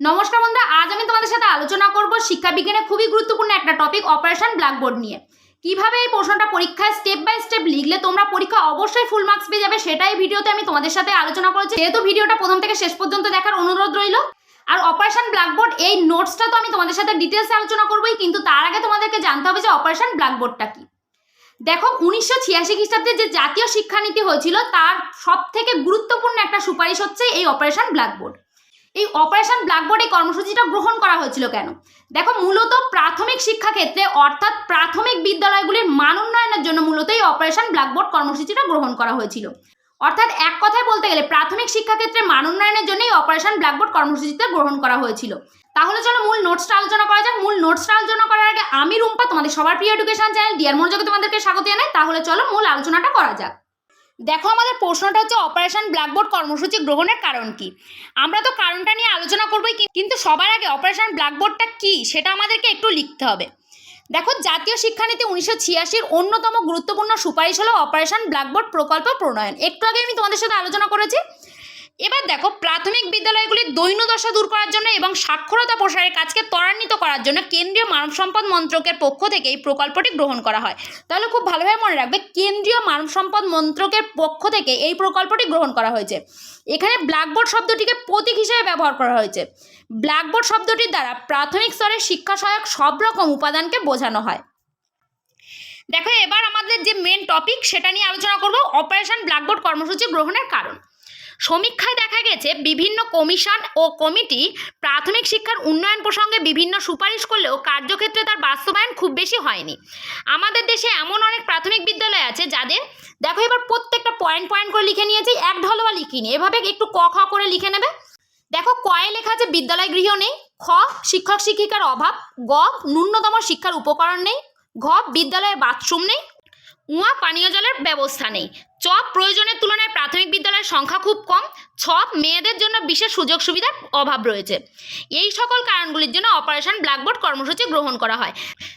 নমস্কার বন্ধুরা, আজ আমি তোমাদের সাথে আলোচনা করব শিক্ষা বিজ্ঞানে খুবই গুরুত্বপূর্ণ একটা টপিক অপারেশন ব্ল্যাকবোর্ড নিয়ে। কীভাবে এই প্রশ্নটা পরীক্ষায় স্টেপ বাই স্টেপ লিখলে তোমরা পরীক্ষা অবশ্যই ফুল মার্কস পেয়ে যাবে, সেটাই ভিডিওতে আমি তোমাদের সাথে আলোচনা করেছি। যেহেতু ভিডিওটা প্রথম থেকে শেষ পর্যন্ত দেখার অনুরোধ রইল। আর অপারেশন ব্ল্যাকবোর্ড এই নোটসটা তো আমি তোমাদের সাথে ডিটেলসে আলোচনা করবোই, কিন্তু তার আগে তোমাদেরকে জানতে হবে যে অপারেশন ব্ল্যাকবোর্ডটা কি। দেখো, উনিশশো ছিয়াশি খ্রিস্টাব্দে যে জাতীয় শিক্ষানীতি হয়েছিল, তার সব থেকে গুরুত্বপূর্ণ একটা সুপারিশ হচ্ছে এই অপারেশন ব্ল্যাকবোর্ড এই অপারেশন ব্ল্যাকবোর্ড এই কর্মসূচিটা গ্রহণ করা হয়েছিল কেন? দেখো, মূলত প্রাথমিক শিক্ষা ক্ষেত্রে অর্থাৎ প্রাথমিক বিদ্যালয়গুলির মান উন্নয়নের জন্য মূলত এই অপারেশন ব্ল্যাকবোর্ড কর্মসূচিটা গ্রহণ করা হয়েছিল। অর্থাৎ এক কথায় বলতে গেলে প্রাথমিক শিক্ষাক্ষেত্রে মান উন্নয়নের জন্য এই অপারেশন ব্ল্যাকবোর্ড কর্মসূচিতে গ্রহণ করা হয়েছিল। তাহলে চলো মূল নোটসটা আলোচনা করা যাক। মূল নোটসটা আলোচনা করার আগে আমি রুম্পা, তোমাদের সবার প্রিয় এডুকেশন চ্যানেল ডিয়ার মনোযোগে তোমাদেরকে স্বাগত জানাই। তাহলে চলো মূল আলোচনাটা করা যাক। দেখো আমাদের প্রশ্নটা হচ্ছে অপারেশন ব্ল্যাকবোর্ড কর্মসূচি গ্রহণের কারণ কি? আমরা তো কারণটা নিয়ে আলোচনা করবোই কিন্তু সবার আগে অপারেশন ব্ল্যাকবোর্ডটা কি? সেটা আমাদেরকে একটু লিখতে হবে। দেখো, জাতীয় শিক্ষানীতি উনিশশো ছিয়াশির অন্যতম গুরুত্বপূর্ণ সুপারিশ হলো অপারেশন ব্ল্যাকবোর্ড প্রকল্প প্রণয়ন। একটু আগে আমি তোমাদের সাথে আলোচনা করেছি। এবার দেখো, প্রাথমিক বিদ্যালয়গুলির দৈন্যদশা দূর করার জন্য এবং সাক্ষরতা প্রসারের কাজকে ত্বরান্বিত করার জন্য কেন্দ্রীয় মানব সম্পদ মন্ত্রকের পক্ষ থেকে এই প্রকল্পটি গ্রহণ করা হয়। তাহলে খুব ভালোভাবে মনে রাখবে, কেন্দ্রীয় মানব সম্পদ মন্ত্রকের পক্ষ থেকে এই প্রকল্পটি গ্রহণ করা হয়েছে। এখানে ব্ল্যাকবোর্ড শব্দটিকে প্রতীক হিসেবে ব্যবহার করা হয়েছে। ব্ল্যাকবোর্ড শব্দটির দ্বারা প্রাথমিক স্তরের শিক্ষা সহায়ক সব রকম উপাদানকে বোঝানো হয়। দেখো, এবার আমাদের যে মেন টপিক সেটা নিয়ে আলোচনা করব অপারেশন ব্ল্যাকবোর্ড কর্মসূচি গ্রহণের কারণ। সমীক্ষায় দেখা গেছে বিভিন্ন কমিশন ও কমিটি প্রাথমিক শিক্ষার উন্নয়ন প্রসঙ্গে বিভিন্ন সুপারিশ করলেও কার্যক্ষেত্রে তার বাস্তবায়ন খুব বেশি হয়নি। আমাদের দেশে এমন অনেক প্রাথমিক বিদ্যালয় আছে যাদের, দেখো এবার প্রত্যেকটা পয়েন্ট পয়েন্ট করে লিখে নিয়েছি, এক ঢলবা লিখিনি। এভাবে একটু ক, খ করে লিখে নেবে। দেখো কয়ে লেখা আছে, বিদ্যালয় গৃহ নেই। খ, শিক্ষক শিক্ষিকার অভাব। গ, ন্যূনতম শিক্ষার উপকরণ নেই। ঘ বিদ্যালয়ে বাথরুম নেই। উয়া, পানীয় জলের ব্যবস্থা নেই। চ প্রয়োজনের তুলনায় প্রাথমিক বিদ্যালয়ের সংখ্যা খুব কম। ছ মেয়েদের জন্য বিশেষ সুযোগ সুবিধার অভাব রয়েছে। এই সকল কারণগুলির জন্য অপারেশন ব্ল্যাকবোর্ড কর্মসূচি গ্রহণ করা হয়।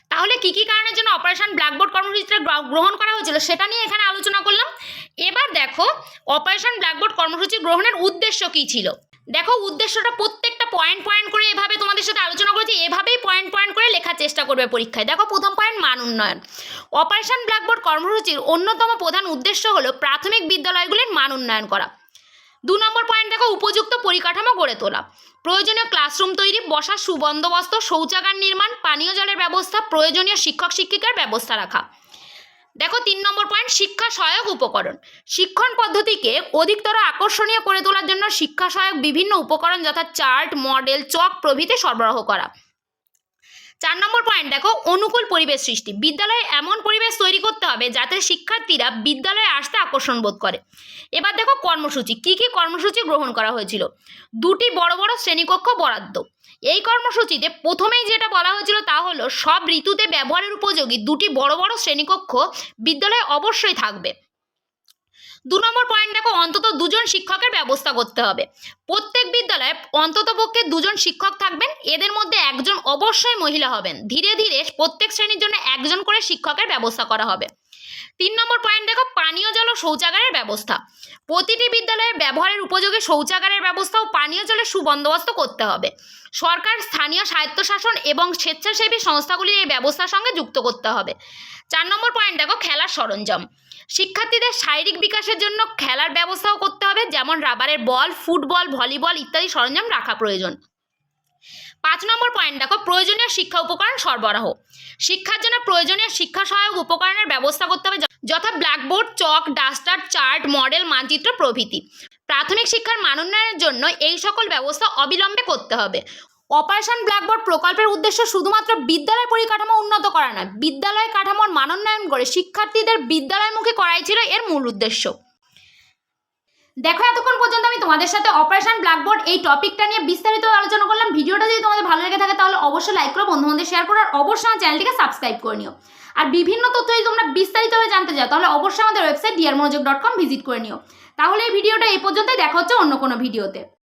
তাহলে কি কি কারণের জন্য অপারেশন ব্ল্যাকবোর্ড কর্মসূচিটা গ্র- গ্রহণ করা হয়েছিল সেটা নিয়ে এখানে আলোচনা করলাম। এবার দেখো, অপারেশন ব্ল্যাকবোর্ড কর্মসূচি গ্রহণের উদ্দেশ্য কী ছিল? দেখো, উদ্দেশ্যটা প্রত্যেকটা পয়েন্ট পয়েন্ট করে এভাবে তোমাদের সাথে আলোচনা করেছি, এভাবেই পয়েন্ট পয়েন্ট করে লেখার চেষ্টা করবে পরীক্ষায়। দেখো, প্রথম পয়েন্ট মান উন্নয়ন। অপারেশন ব্ল্যাকবোর্ড কর্মসূচির অন্যতম প্রধান উদ্দেশ্য হলো প্রাথমিক বিদ্যালয়গুলির মান উন্নয়ন করা। দু নম্বর পয়েন্ট দেখো, উপযুক্ত পরিকাঠামো গড়ে তোলা। প্রয়োজনীয় ক্লাসরুম তৈরি, বসার সুবন্দোবস্ত, শৌচাগার নির্মাণ, পানীয় জলের ব্যবস্থা, প্রয়োজনীয় শিক্ষক শিক্ষিকার ব্যবস্থা রাখা। দেখো তিন নম্বর পয়েন্ট শিক্ষা সহায়ক উপকরণ। শিক্ষণ পদ্ধতিকে অধিকতর আকর্ষণীয় করে তোলার জন্য শিক্ষা সহায়ক বিভিন্ন উপকরণ যথা চার্ট, মডেল, চক প্রভৃতি সরবরাহ করা। চার নম্বর পয়েন্ট দেখো অনুকূল পরিবেশ সৃষ্টি। বিদ্যালয়ে এমন পরিবেশ তৈরি করতে হবে যাতে শিক্ষার্থীরা বিদ্যালয়ে আসতে আকর্ষণ বোধ করে। এবার দেখো কর্মসূচি। কি কি কর্মসূচি গ্রহণ করা হয়েছিল? দুটি বড় বড় শ্রেণীকক্ষ বরাদ্দ। এই কর্মসূচিতে প্রথমেই যেটা বলা হয়েছিল তা হলো, সব ঋতুতে ব্যবহারের উপযোগী দুটি বড় বড় শ্রেণীকক্ষ বিদ্যালয়ে অবশ্যই থাকবে। দু নম্বর পয়েন্ট দেখো, অন্তত দুজন শিক্ষকের ব্যবস্থা করতে হবে। প্রত্যেক বিদ্যালয়ে অন্ততপক্ষে দুজন শিক্ষক থাকবেন, এদের মধ্যে একজন অবশ্যই মহিলা হবেন। ধীরে ধীরে প্রত্যেক শ্রেণির জন্য একজন করে শিক্ষকের ব্যবস্থা করা হবে। তিন নম্বর পয়েন্ট দেখো, পানীয় জল ও শৌচাগারের ব্যবস্থা। প্রতিটি বিদ্যালয়ের ব্যবহারের উপযোগী শৌচাগারের ব্যবস্থা ও পানীয় জলের সুবন্দোবস্ত করতে হবে। সরকার, স্থানীয় স্বায়ত্তশাসন এবং স্বেচ্ছাসেবী সংস্থাগুলির এই ব্যবস্থার সঙ্গে যুক্ত করতে হবে। চার নম্বর পয়েন্ট দেখো, খেলার সরঞ্জাম। শিক্ষার্থীদের শারীরিক বিকাশের জন্য খেলার ব্যবস্থাও করতে হবে, যেমন রাবারের বল ফুটবল ভলিবল ইত্যাদি সরঞ্জাম রাখা প্রয়োজন। পাঁচ নম্বর পয়েন্ট দেখো, প্রয়োজনীয় শিক্ষা উপকরণ সরবরাহ। শিক্ষার জন্য প্রয়োজনীয় শিক্ষা সহায়ক উপকরণের ব্যবস্থা করতে হবে যথা blackboard chalk duster chart model মানচিত্র প্রভৃতি। প্রাথমিক শিক্ষার মান উন্নয়নের জন্য এই সকল ব্যবস্থা অবিলম্বে করতে হবে। অপারেশন ব্ল্যাকবোর্ড প্রকল্পের উদ্দেশ্য শুধুমাত্র বিদ্যালয় পরিকাঠামো উন্নত করা নয়, বিদ্যালয় কাঠামোর মানোন্নয়ন করে শিক্ষার্থীদের বিদ্যালয়মুখী করাই ছিল এর মূল উদ্দেশ্য। দেখো এতক্ষণ পর্যন্ত আমি তোমাদের সাথে অপারেশন ব্ল্যাকবোর্ড এই টপিকটা নিয়ে বিস্তারিত আলোচনা করলাম। ভিডিওটা যদি তোমাদের ভালো লেগে থাকে তাহলে অবশ্যই লাইক করো বন্ধু বান্ধব শেয়ার করো, আর অবশ্যই আমার চ্যানেলটিকে সাবস্ক্রাইব করে নিও। আর বিভিন্ন তথ্য যদি তোমরা বিস্তারিতভাবে জানতে চাও, তাহলে অবশ্যই আমাদের ওয়েবসাইট ডিয়ার মনোযোগ ডট কম ভিজিট করে নিও। তাহলে এই ভিডিওটা এই পর্যন্তই, দেখা হচ্ছে অন্য কোনো ভিডিওতে।